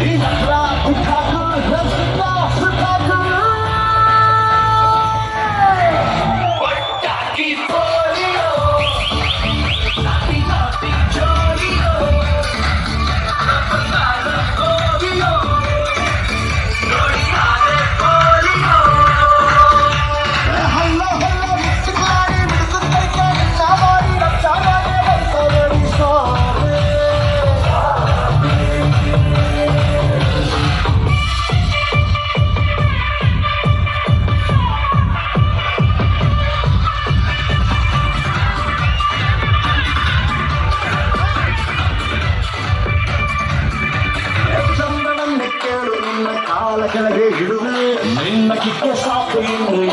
Leave the clock, we can't لك انا بيجي بالليل منك الكشاطين من